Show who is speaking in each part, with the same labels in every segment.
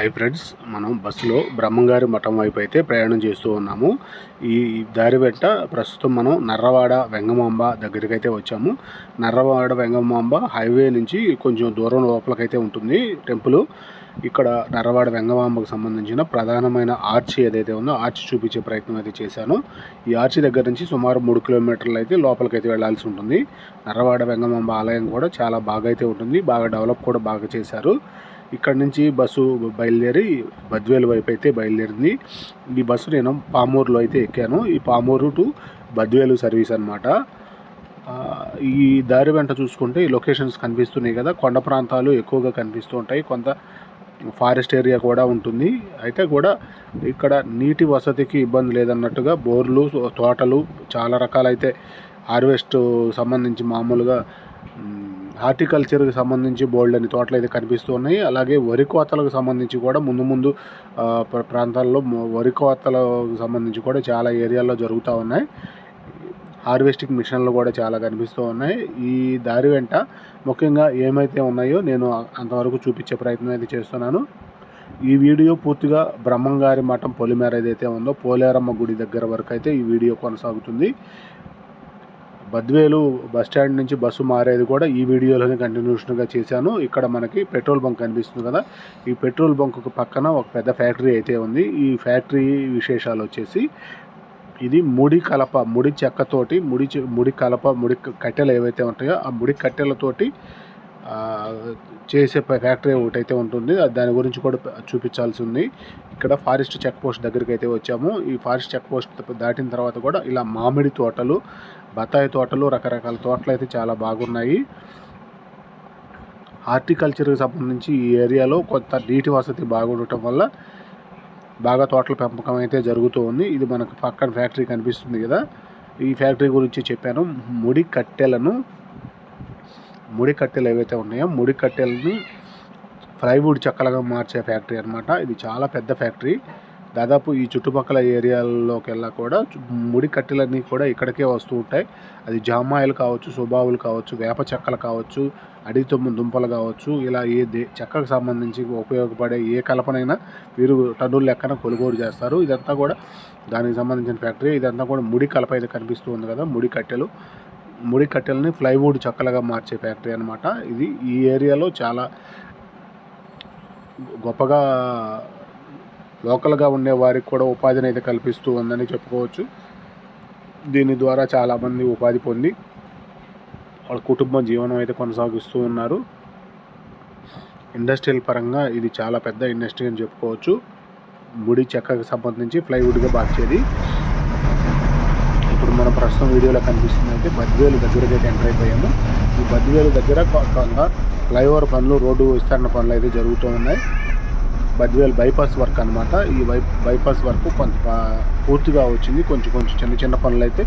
Speaker 1: Hi friends మనం బస్సులో బ్రహ్మంగారి మఠం వైపు అయితే ప్రయాణం చేస్తూ ఉన్నాము. ఈ దారి వెంట ప్రస్తుతం మనం నర్రవాడ వెంగమాంబ దగ్గరికి అయితే వచ్చాము. నర్రవాడ వెంగమాంబ హైవే నుంచి కొంచెం దూరం లోపలికైతే ఉంటుంది టెంపుల్. ఇక్కడ నర్రవాడ వెంగమాంబకు సంబంధించిన ప్రధానమైన ఆర్చి ఏదైతే ఉందో ఆర్చి చూపించే ప్రయత్నం అయితే చేశాను. ఈ ఆర్చి దగ్గర నుంచి సుమారు మూడు కిలోమీటర్లు అయితే లోపలికైతే వెళ్ళాల్సి ఉంటుంది. నర్రవాడ వెంగమాంబ ఆలయం కూడా చాలా బాగా అయితే ఉంటుంది. బాగా డెవలప్ కూడా బాగా చేశారు. ఇక్కడ నుంచి బస్సు బయలుదేరి బద్వేలు వైపు అయితే బయలుదేరింది. ఈ బస్సు నేను పామూరులో అయితే ఎక్కాను. ఈ పామూరు టు బద్వేలు సర్వీస్ అనమాట ఈ దారి వెంట చూసుకుంటే ఈ లొకేషన్స్ కనిపిస్తున్నాయి కదా. కొండ ప్రాంతాలు ఎక్కువగా కనిపిస్తూ ఉంటాయి. కొంత ఫారెస్ట్ ఏరియా కూడా ఉంటుంది. అయితే కూడా ఇక్కడ నీటి వసతికి ఇబ్బంది లేదన్నట్టుగా బోర్లు తోటలు చాలా రకాలైతే హార్వెస్ట్ సంబంధించి మామూలుగా హార్టికల్చర్కి సంబంధించి బోల్డ్ అని తోటలు అయితే కనిపిస్తూ ఉన్నాయి. అలాగే వరి కోతలకు సంబంధించి కూడా ముందు ముందు ప్రాంతాల్లో వరి కోతలకు సంబంధించి కూడా చాలా ఏరియాల్లో జరుగుతూ ఉన్నాయి. హార్వెస్టింగ్ మిషన్లు కూడా చాలా కనిపిస్తూ ఉన్నాయి. ఈ దారి వెంట ముఖ్యంగా ఏమైతే ఉన్నాయో నేను అంతవరకు చూపించే ప్రయత్నం అయితే చేస్తున్నాను. ఈ వీడియో పూర్తిగా బ్రహ్మంగారి మఠం పొలిమేర ఏదైతే ఉందో పోలేరమ్మ గుడి దగ్గర వరకు అయితే ఈ వీడియో కొనసాగుతుంది. బద్వేలు బస్ స్టాండ్ నుంచి బస్సు మారేది కూడా ఈ వీడియోలోనే కంటిన్యూషన్గా చేశాను. ఇక్కడ మనకి పెట్రోల్ బంక్ కనిపిస్తుంది కదా ఈ పెట్రోల్ బంక్ పక్కన ఒక పెద్ద ఫ్యాక్టరీ అయితే ఉంది. ఈ ఫ్యాక్టరీ విశేషాలు వచ్చేసి ఇది ముడి కలప ముడి చెక్కతోటి ముడి ముడి కలప ముడి కట్టెలు ఏవైతే ఉంటాయో ఆ ముడి కట్టెలతోటి చేసే ఫ్యాక్టరీ ఒకటి అయితే ఉంటుంది దాని గురించి కూడా చూపించాల్సి ఉంది. ఇక్కడ ఫారెస్ట్ చెక్ పోస్ట్ దగ్గరికి అయితే వచ్చాము. ఈ ఫారెస్ట్ చెక్ పోస్ట్ దాటిన తర్వాత కూడా ఇలా మామిడి తోటలు బత్తాయి తోటలు రకరకాల తోటలు అయితే చాలా బాగున్నాయి. హార్టికల్చర్కి సంబంధించి ఈ ఏరియాలో కొంత నీటి వసతి బాగుండటం వల్ల బాగా తోటల పెంపకం అయితే జరుగుతూ ఉంది. ఇది మనకు పక్కన ఫ్యాక్టరీ కనిపిస్తుంది కదా. ఈ ఫ్యాక్టరీ గురించి చెప్పాను. ముడి కట్టెలను ముడి కట్టెలు ఏవైతే ఉన్నాయో ముడి కట్టెలని ఫ్లైవుడ్ చెక్కలుగా మార్చే ఫ్యాక్టరీ అనమాట ఇది చాలా పెద్ద ఫ్యాక్టరీ. దాదాపు ఈ చుట్టుపక్కల ఏరియాల్లోకి వెళ్ళా కూడా ముడి కట్టెలన్నీ కూడా ఇక్కడికే వస్తూ ఉంటాయి. అది జామాయిలు కావచ్చు సుబావులు కావచ్చు వేప చెక్కలు కావచ్చు అడిగి తొమ్మిది దుంపలు కావచ్చు ఇలా ఏ దే చెక్కకు సంబంధించి ఉపయోగపడే ఏ కలపనైనా వీరు టన్నుల లెక్కన కొనుగోలు చేస్తారు. ఇదంతా కూడా దానికి సంబంధించిన ఫ్యాక్టరీ. ఇదంతా కూడా ముడి కలప అయితే కనిపిస్తూ ఉంది కదా ముడి కట్టెలు ముడి కట్టెలని ప్లైవుడ్ చక్కలుగా మార్చే ఫ్యాక్టరీ అనమాట ఇది ఈ ఏరియాలో చాలా గొప్పగా లోకల్గా ఉండే వారికి కూడా ఉపాధిని అయితే కల్పిస్తూ ఉందని చెప్పుకోవచ్చు. దీని ద్వారా చాలామంది ఉపాధి పొంది వాళ్ళ కుటుంబ జీవనం అయితే కొనసాగిస్తూ ఉన్నారు. ఇండస్ట్రియల్ పరంగా ఇది చాలా పెద్ద ఇండస్ట్రీ అని చెప్పుకోవచ్చు. ముడి చెక్కకు సంబంధించి ప్లైవుడ్గా మార్చేది. మన ప్రస్తుతం వీడియోలో కనిపిస్తుంది అయితే బద్వేలు దగ్గరకి అయితే ఎంటర్ అయిపోయాము. ఈ బద్వేలు దగ్గర ఫ్లైఓవర్ పనులు రోడ్డు విస్తరణ పనులు అయితే జరుగుతూ ఉన్నాయి. బద్వేలు బైపాస్ వర్క్ అనమాట ఈ బై బైపాస్ వర్క్ కొంత పూర్తిగా వచ్చింది. కొంచెం కొంచెం చిన్న చిన్న పనులు అయితే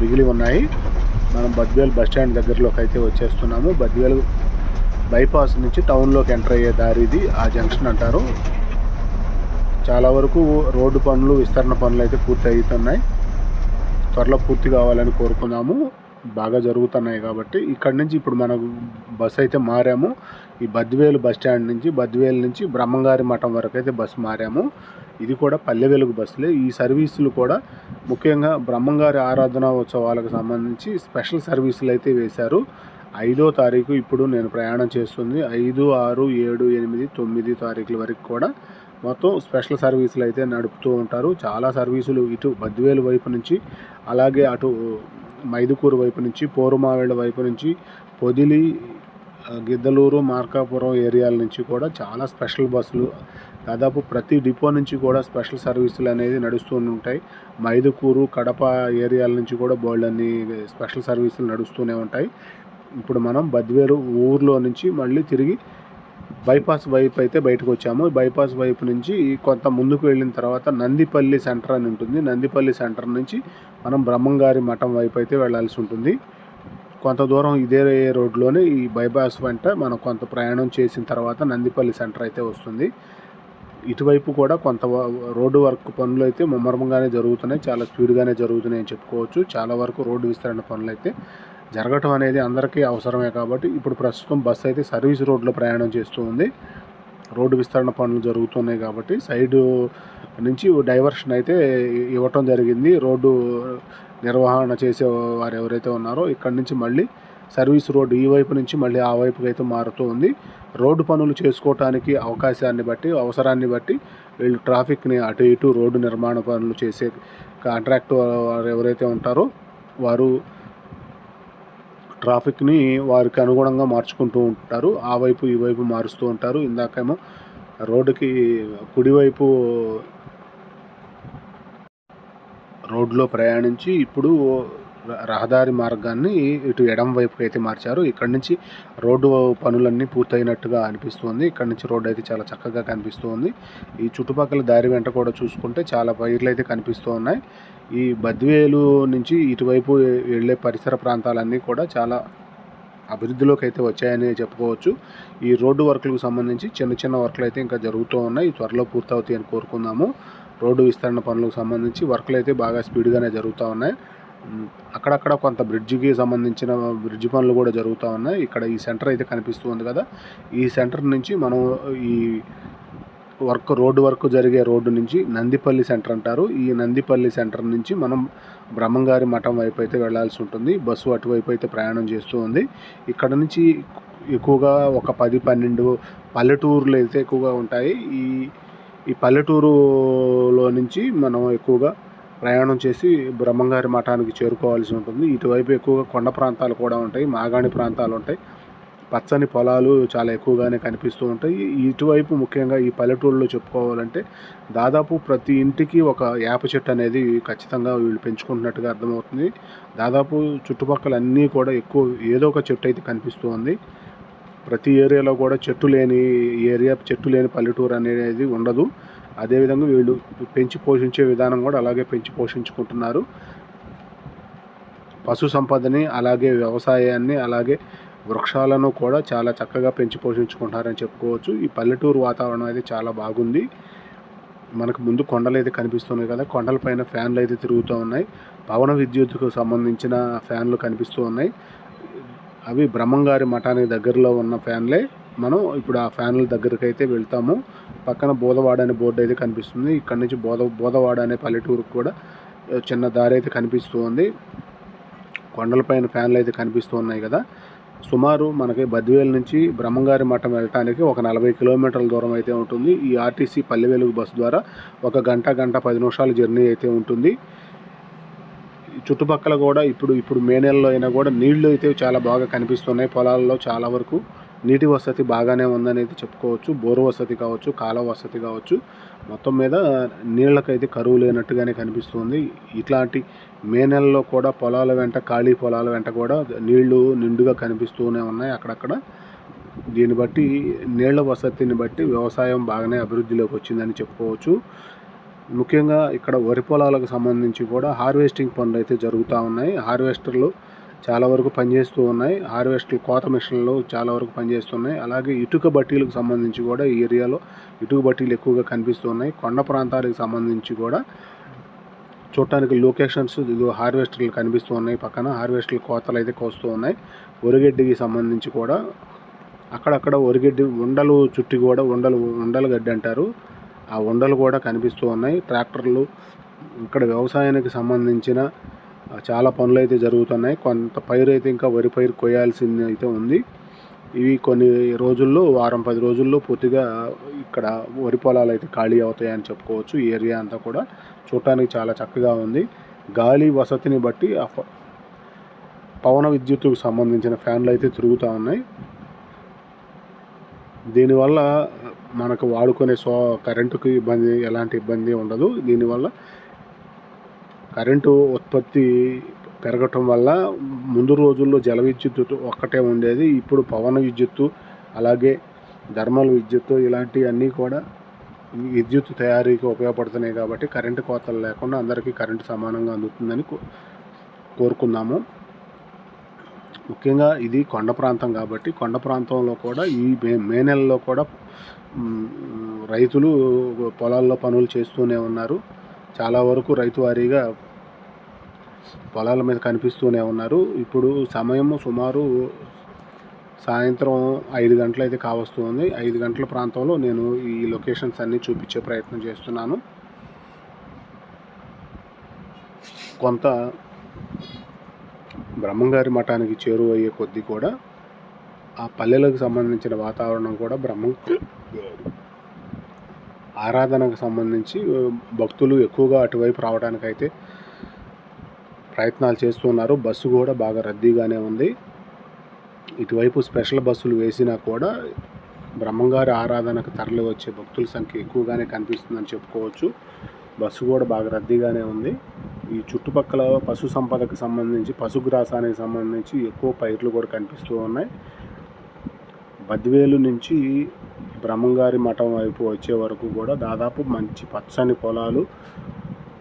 Speaker 1: మిగిలి ఉన్నాయి. మనం బద్వేలు బస్ స్టాండ్ దగ్గరలోకి అయితే వచ్చేస్తున్నాము. బద్వేలు బైపాస్ నుంచి టౌన్లోకి ఎంటర్ అయ్యే దారి ఇది ఆ జంక్షన్ అంటారు. చాలా వరకు రోడ్డు పనులు విస్తరణ పనులు అయితే పూర్తి అవుతున్నాయి త్వరలో పూర్తి కావాలని కోరుకున్నాము. బాగా జరుగుతున్నాయి కాబట్టి ఇక్కడ నుంచి ఇప్పుడు మనకు బస్ అయితే మారాము. ఈ బద్వేలు బస్ స్టాండ్ నుంచి బద్వేలు నుంచి బ్రహ్మంగారి మఠం వరకు అయితే బస్సు మారాము. ఇది కూడా పల్లె వెలుగు బస్సులే. ఈ సర్వీసులు కూడా ముఖ్యంగా బ్రహ్మంగారి ఆరాధన ఉత్సవాలకు సంబంధించి స్పెషల్ సర్వీసులు అయితే వేశారు. ఐదో తారీఖు ఇప్పుడు నేను ప్రయాణం చేస్తుంది. ఐదు ఆరు ఏడు ఎనిమిది తొమ్మిది తారీఖుల వరకు కూడా మొత్తం స్పెషల్ సర్వీసులు అయితే నడుపుతూ ఉంటారు. చాలా సర్వీసులు ఇటు బద్వేలు వైపు నుంచి అలాగే అటు మైదుకూరు వైపు నుంచి పోరుమావేళ్ళ వైపు నుంచి పొదిలి గిద్దలూరు మార్కాపురం ఏరియాల నుంచి కూడా చాలా స్పెషల్ బస్సులు దాదాపు ప్రతి డిపో నుంచి కూడా స్పెషల్ సర్వీసులు అనేది నడుస్తూ ఉంటాయి. మైదుకూరు కడప ఏరియాల నుంచి కూడా బోల్డ్ అన్ని స్పెషల్ సర్వీసులు నడుస్తూనే ఉంటాయి. ఇప్పుడు మనం బద్వేరు ఊర్లో నుంచి మళ్ళీ తిరిగి బైపాస్ వైపు అయితే బయటకు వచ్చాము. బైపాస్ వైపు నుంచి కొంత ముందుకు వెళ్ళిన తర్వాత నందిపల్లి సెంటర్ అని ఉంటుంది. నందిపల్లి సెంటర్ నుంచి మనం బ్రహ్మంగారి మఠం వైపు అయితే వెళ్ళాల్సి ఉంటుంది. కొంత దూరం ఇదే రోడ్లోనే ఈ బైపాస్ వెంట మనం కొంత ప్రయాణం చేసిన తర్వాత నందిపల్లి సెంటర్ అయితే వస్తుంది. ఇటువైపు కూడా కొంత రోడ్డు వర్క్ పనులు అయితే ముమ్మరంగానే జరుగుతున్నాయి. చాలా స్పీడ్గానే జరుగుతున్నాయి అని చెప్పుకోవచ్చు. చాలా వరకు రోడ్డు విస్తరణ పనులు అయితే జరగటం అనేది అందరికీ అవసరమే కాబట్టి ఇప్పుడు ప్రస్తుతం బస్సు అయితే సర్వీస్ రోడ్లో ప్రయాణం చేస్తూ ఉంది. రోడ్డు విస్తరణ పనులు జరుగుతున్నాయి కాబట్టి సైడు నుంచి డైవర్షన్ అయితే ఇవ్వటం జరిగింది. రోడ్డు నిర్వహణ చేసే వారు ఎవరైతే ఉన్నారో ఇక్కడ నుంచి మళ్ళీ సర్వీస్ రోడ్డు ఈ వైపు నుంచి మళ్ళీ ఆ వైపుకి అయితే మారుతూ ఉంది. రోడ్డు పనులు చేసుకోవటానికి అవకాశాన్ని బట్టి అవసరాన్ని బట్టి వీళ్ళు ట్రాఫిక్ని అటు ఇటు రోడ్డు నిర్మాణ పనులు చేసే కాంట్రాక్ట్ వారు ఎవరైతే ఉంటారో వారు ట్రాఫిక్ని వారికి అనుగుణంగా మార్చుకుంటూ ఉంటారు. ఆ వైపు ఈ వైపు మారుస్తూ ఉంటారు. ఇందాకేమో రోడ్డుకి కుడివైపు రోడ్లో ప్రయాణించి ఇప్పుడు రహదారి మార్గాన్ని ఇటు ఎడం వైపుకి అయితే మార్చారు. ఇక్కడ నుంచి రోడ్డు పనులన్నీ పూర్తయినట్టుగా అనిపిస్తుంది. ఇక్కడ నుంచి రోడ్డు అయితే చాలా చక్కగా కనిపిస్తుంది. ఈ చుట్టుపక్కల దారి వెంట కూడా చూసుకుంటే చాలా పైర్లు అయితే కనిపిస్తూ ఉన్నాయి ఈ బద్వేలు నుంచి ఇటువైపు వెళ్ళే పరిసర ప్రాంతాలన్నీ కూడా చాలా అభివృద్ధిలోకి అయితే వచ్చాయని చెప్పుకోవచ్చు. ఈ రోడ్డు వర్క్లకు సంబంధించి చిన్న చిన్న వర్క్లు అయితే ఇంకా జరుగుతూ ఉన్నాయి. త్వరలో పూర్తవుతాయి అని కోరుకుందాము. రోడ్డు విస్తరణ పనులకు సంబంధించి వర్క్లు అయితే బాగా స్పీడ్గానే జరుగుతూ ఉన్నాయి. అక్కడక్కడ కొంత బ్రిడ్జికి సంబంధించిన బ్రిడ్జ్ పనులు కూడా జరుగుతూ ఉన్నాయి. ఇక్కడ ఈ సెంటర్ అయితే కనిపిస్తుంది కదా. ఈ సెంటర్ నుంచి మనం ఈ వర్క్ రోడ్డు వర్క్ జరిగే రోడ్డు నుంచి నందిపల్లి సెంటర్ అంటారు. ఈ నందిపల్లి సెంటర్ నుంచి మనం బ్రహ్మంగారి మఠం వైపు అయితే వెళ్ళాల్సి ఉంటుంది. బస్సు అటువైపు అయితే ప్రయాణం చేస్తూ ఉంది. ఇక్కడ నుంచి ఎక్కువగా ఒక పది పన్నెండు పల్లెటూర్లు అయితే ఎక్కువగా ఉంటాయి. ఈ ఈ పల్లెటూరులో నుంచి మనం ఎక్కువగా ప్రయాణం చేసి బ్రహ్మంగారి మఠానికి చేరుకోవాల్సి ఉంటుంది. ఇటువైపు ఎక్కువగా కొండ ప్రాంతాలు కూడా ఉంటాయి మాగాణి ప్రాంతాలు ఉంటాయి. పచ్చని పొలాలు చాలా ఎక్కువగానే కనిపిస్తూ ఉంటాయి. ఇటువైపు ముఖ్యంగా ఈ పల్లెటూళ్ళలో చెప్పుకోవాలంటే దాదాపు ప్రతి ఇంటికి ఒక వేప చెట్టు అనేది ఖచ్చితంగా వీళ్ళు పెంచుకుంటున్నట్టుగా అర్థమవుతుంది. దాదాపు చుట్టుపక్కల అన్నీ కూడా ఎక్కువ ఏదో ఒక చెట్టు అయితే కనిపిస్తూ ఉంది. ప్రతి ఏరియాలో కూడా చెట్టు లేని ఏరియా చెట్టు లేని పల్లెటూరు అనేది ఉండదు. అదేవిధంగా వీళ్ళు పెంచి పోషించే విధానం కూడా అలాగే పెంచి పోషించుకుంటున్నారు. పశు సంపదని అలాగే వ్యవసాయాన్ని అలాగే వృక్షాలను కూడా చాలా చక్కగా పెంచి పోషించుకుంటారని చెప్పుకోవచ్చు. ఈ పల్లెటూరు వాతావరణం అయితే చాలా బాగుంది. మనకు ముందు కొండలు అయితే కనిపిస్తున్నాయి కదా కొండలపైన ఫ్యాన్లు అయితే తిరుగుతూ ఉన్నాయి. పవన విద్యుత్కు సంబంధించిన ఫ్యాన్లు కనిపిస్తూ ఉన్నాయి. అవి బ్రహ్మంగారి మఠానికి దగ్గరలో ఉన్న ఫ్యాన్లే. మనం ఇప్పుడు ఆ ఫ్యాన్ల దగ్గరికి అయితే వెళ్తాము. పక్కన బోధవాడ అనే బోర్డు అయితే కనిపిస్తుంది. ఇక్కడ నుంచి బోధ బోధవాడ అనే పల్లెటూరుకు కూడా చిన్న దారి అయితే కనిపిస్తుంది. కొండలపైన ఫ్యాన్లు అయితే కనిపిస్తూ ఉన్నాయి కదా. సుమారు మనకి బద్వేలు నుంచి బ్రహ్మంగారి మఠం వెళ్ళటానికి ఒక నలభై కిలోమీటర్ల దూరం అయితే ఉంటుంది. ఈ ఆర్టీసీ పల్లె వెలుగు బస్సు ద్వారా ఒక గంట గంట పది నిమిషాల జర్నీ అయితే ఉంటుంది. చుట్టుపక్కల కూడా ఇప్పుడు ఇప్పుడు మే నెలలో అయినా కూడా నీళ్ళు అయితే చాలా బాగా కనిపిస్తున్నాయి పొలాల్లో చాలా వరకు. నీటి వసతి బాగానే ఉందనేది చెప్పుకోవచ్చు బోరు వసతి కావచ్చు కాల వసతి కావచ్చు. మొత్తం మీద నీళ్ళకైతే కరువు లేనట్టుగానే కనిపిస్తుంది. ఇట్లాంటి మే నెలలో కూడా పొలాల వెంట ఖాళీ పొలాల వెంట కూడా నీళ్ళు నిండుగా కనిపిస్తూనే ఉన్నాయి అక్కడక్కడ. దీన్ని బట్టి నీళ్ళ వసతిని బట్టి వ్యవసాయం బాగానే అభివృద్ధిలోకి వచ్చిందని చెప్పుకోవచ్చు. ముఖ్యంగా ఇక్కడ వరి పొలాలకు సంబంధించి కూడా హార్వెస్టింగ్ పనులు అయితే జరుగుతూ ఉన్నాయి. హార్వెస్టర్లు చాలా వరకు పనిచేస్తూ ఉన్నాయి. హార్వెస్టర్ కోత మిషన్లు చాలా వరకు పనిచేస్తున్నాయి. అలాగే ఇటుక బట్టీలకు సంబంధించి కూడా ఈ ఏరియాలో ఇటుక బట్టీలు ఎక్కువగా కనిపిస్తున్నాయి. కొండ ప్రాంతాలకు సంబంధించి కూడా చూడటానికి లొకేషన్స్ ఇది హార్వెస్టర్లు కనిపిస్తూ ఉన్నాయి పక్కన. హార్వెస్టర్లు కోతలు అయితే కోస్తూ ఉన్నాయి. ఒరిగడ్డికి సంబంధించి కూడా అక్కడక్కడ ఒరిగడ్డి ఉండలు చుట్టి కూడా ఉండలు ఉండలు గడ్డి అంటారు. ఆ ఉండలు కూడా కనిపిస్తూ ఉన్నాయి. ట్రాక్టర్లు ఇక్కడ వ్యవసాయానికి సంబంధించిన చాలా పనులు అయితే జరుగుతున్నాయి. కొంత పైరు అయితే ఇంకా వరి పైరు కొయ్యాల్సింది అయితే ఉంది. ఇవి కొన్ని రోజుల్లో వారం పది రోజుల్లో పూర్తిగా ఇక్కడ వరి పొలాలు అయితే ఖాళీ అవుతాయని చెప్పుకోవచ్చు. ఈ ఏరియా అంతా కూడా చూడటానికి చాలా చక్కగా ఉంది. గాలి వసతిని బట్టి పవన విద్యుత్తుకు సంబంధించిన ఫ్యాన్లు అయితే తిరుగుతూ ఉన్నాయి. దీనివల్ల మనకు వాడుకునే సో కరెంటుకి ఇబ్బంది ఎలాంటి ఇబ్బంది ఉండదు. దీనివల్ల కరెంటు ఉత్పత్తి పెరగటం వల్ల ముందు రోజుల్లో జల విద్యుత్ ఒక్కటే ఉండేది ఇప్పుడు పవన విద్యుత్తు అలాగే థర్మల్ విద్యుత్తు ఇలాంటివన్నీ కూడా విద్యుత్ తయారీకి ఉపయోగపడుతున్నాయి కాబట్టి కరెంటు కోతలు లేకుండా అందరికీ కరెంటు సమానంగా అందుతుందని కోరుకుందాము. ముఖ్యంగా ఇది కొండ ప్రాంతం కాబట్టి కొండ ప్రాంతంలో కూడా ఈ మే మే నెలలో కూడా రైతులు పొలాల్లో పనులు చేస్తూనే ఉన్నారు. చాలా వరకు రైతు వారీగా పొలాల మీద కనిపిస్తూనే ఉన్నారు. ఇప్పుడు సమయం సుమారు సాయంత్రం ఐదు గంటలు అయితే కావస్తుంది. ఐదు గంటల ప్రాంతంలో నేను ఈ లొకేషన్స్ అన్నీ చూపించే ప్రయత్నం చేస్తున్నాను. కొంత బ్రహ్మంగారి మఠానికి చేరువయ్యే కొద్దీ కూడా ఆ పల్లెలకు సంబంధించిన వాతావరణం కూడా బ్రహ్మం ఆరాధనకు సంబంధించి భక్తులు ఎక్కువగా అటువైపు రావడానికైతే ప్రయత్నాలు చేస్తున్నారు బస్సు కూడా బాగా రద్దీగానే ఉంది. ఇటువైపు స్పెషల్ బస్సులు వేసినా కూడా బ్రహ్మంగారి ఆరాధనకు తరలి వచ్చే భక్తుల సంఖ్య ఎక్కువగానే కనిపిస్తుందని చెప్పుకోవచ్చు. బస్సు కూడా బాగా రద్దీగానే ఉంది. ఈ చుట్టుపక్కల పశు సంపదకు సంబంధించి పశుగ్రాసానికి సంబంధించి ఎక్కువ పైర్లు కూడా కనిపిస్తూ ఉన్నాయి. బద్వేలు నుంచి బ్రహ్మంగారి మఠం వైపు వచ్చే వరకు కూడా దాదాపు మంచి పచ్చని పొలాలు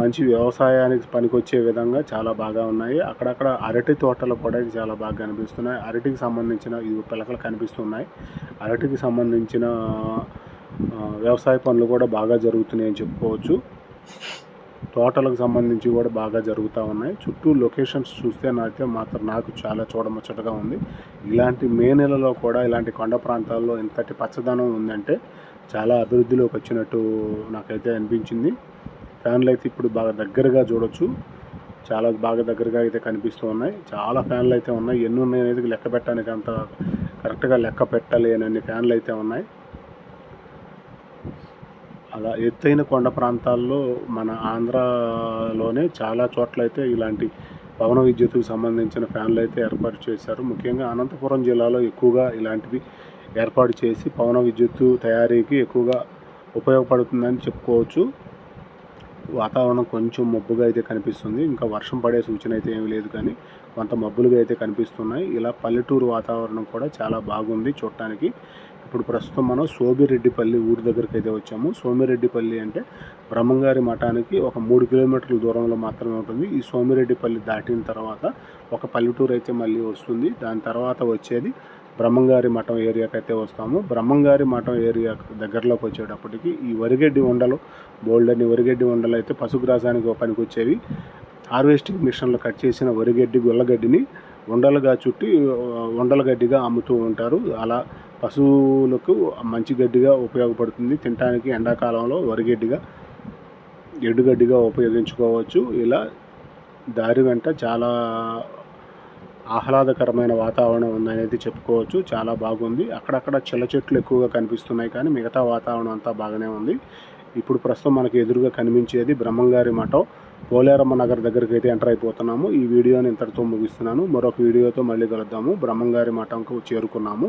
Speaker 1: మంచి వ్యవసాయానికి పనికొచ్చే విధంగా చాలా బాగా ఉన్నాయి. అక్కడక్కడ అరటి తోటలు కూడా చాలా బాగా కనిపిస్తున్నాయి. అరటికి సంబంధించిన ఇవి పిలకలు కనిపిస్తున్నాయి. అరటికి సంబంధించిన వ్యవసాయ పనులు కూడా బాగా జరుగుతున్నాయని చెప్పుకోవచ్చు. తోటలకు సంబంధించి కూడా బాగా జరుగుతూ ఉన్నాయి. చుట్టూ లొకేషన్స్ చూస్తే నాకే మాత్రం నాకు చాలా చూడముచ్చటగా ఉంది. ఇలాంటి మే నెలలో కూడా ఇలాంటి కొండ ప్రాంతాల్లో ఇంతటి పచ్చదనం ఉందంటే చాలా అభివృద్ధిలోకి వచ్చినట్టు నాకైతే అనిపించింది. ఫ్యాన్లు అయితే ఇప్పుడు బాగా దగ్గరగా చూడొచ్చు. చాలా బాగా దగ్గరగా అయితే కనిపిస్తూ ఉన్నాయి. చాలా ఫ్యాన్లు అయితే ఉన్నాయి. ఎన్ని ఉన్నాయి అనేది లెక్క పెట్టడానికి అంత కరెక్ట్గా లెక్క పెట్టలేనన్ని ఫ్యాన్లు అయితే ఉన్నాయి. అలా ఎత్తైన కొండ ప్రాంతాల్లో మన ఆంధ్రాలోనే చాలా చోట్ల అయితే ఇలాంటి పవన విద్యుత్తుకు సంబంధించిన ఫ్యాన్లు అయితే ఏర్పాటు చేశారు. ముఖ్యంగా అనంతపురం జిల్లాలో ఎక్కువగా ఇలాంటివి ఏర్పాటు చేసి పవన విద్యుత్తు తయారీకి ఎక్కువగా ఉపయోగపడుతుందని చెప్పుకోవచ్చు. వాతావరణం కొంచెం మబ్బుగా అయితే కనిపిస్తుంది. ఇంకా వర్షం పడే సూచన అయితే ఏమి లేదు కానీ కొంత మబ్బులుగా అయితే కనిపిస్తున్నాయి. ఇలా పల్లెటూరు వాతావరణం కూడా చాలా బాగుంది చూడటానికి. ఇప్పుడు ప్రస్తుతం మనం సోమిరెడ్డిపల్లి ఊరి దగ్గరికి అయితే వచ్చాము. సోమిరెడ్డిపల్లి అంటే బ్రహ్మంగారి మఠానికి ఒక మూడు కిలోమీటర్ల దూరంలో మాత్రమే ఉంటుంది. ఈ సోమిరెడ్డిపల్లి దాటిన తర్వాత ఒక పల్లెటూరు అయితే మళ్ళీ వస్తుంది. దాని తర్వాత వచ్చేది బ్రహ్మంగారి మఠం ఏరియాకి అయితే వస్తాము. బ్రహ్మంగారి మఠం ఏరియా దగ్గరలోకి వచ్చేటప్పటికి ఈ వరిగడ్డి ఉండలు బోల్డర్ని వరిగడ్డి ఉండలు అయితే పశుగ్రాసానికి పనికి వచ్చేవి హార్వెస్టింగ్ మిషన్లో కట్ చేసిన వరిగడ్డి గొల్లగడ్డిని ఉండలుగా చుట్టి ఉండల గడ్డిగా అమ్ముతూ ఉంటారు. అలా పశువులకు మంచి గడ్డిగా ఉపయోగపడుతుంది. తినడానికి ఎండాకాలంలో వరిగడ్డిగా ఎండుగడ్డిగా ఉపయోగించుకోవచ్చు. ఇలా దారి వెంట చాలా ఆహ్లాదకరమైన వాతావరణం ఉందనేది చెప్పుకోవచ్చు. చాలా బాగుంది. అక్కడక్కడ చిల్ల చెట్లు ఎక్కువగా కనిపిస్తున్నాయి కానీ మిగతా వాతావరణం అంతా బాగానే ఉంది. ఇప్పుడు ప్రస్తుతం మనకి ఎదురుగా కనిపించేది బ్రహ్మంగారి మఠం. పోలేరమ్మ నగర్ దగ్గరికి అయితే ఎంటర్ అయిపోతున్నాము. ఈ వీడియోని ఇంతటితో ముగిస్తున్నాను. మరొక వీడియోతో మళ్ళీ కలుద్దాము. బ్రహ్మంగారి మఠంకు చేరుకున్నాము.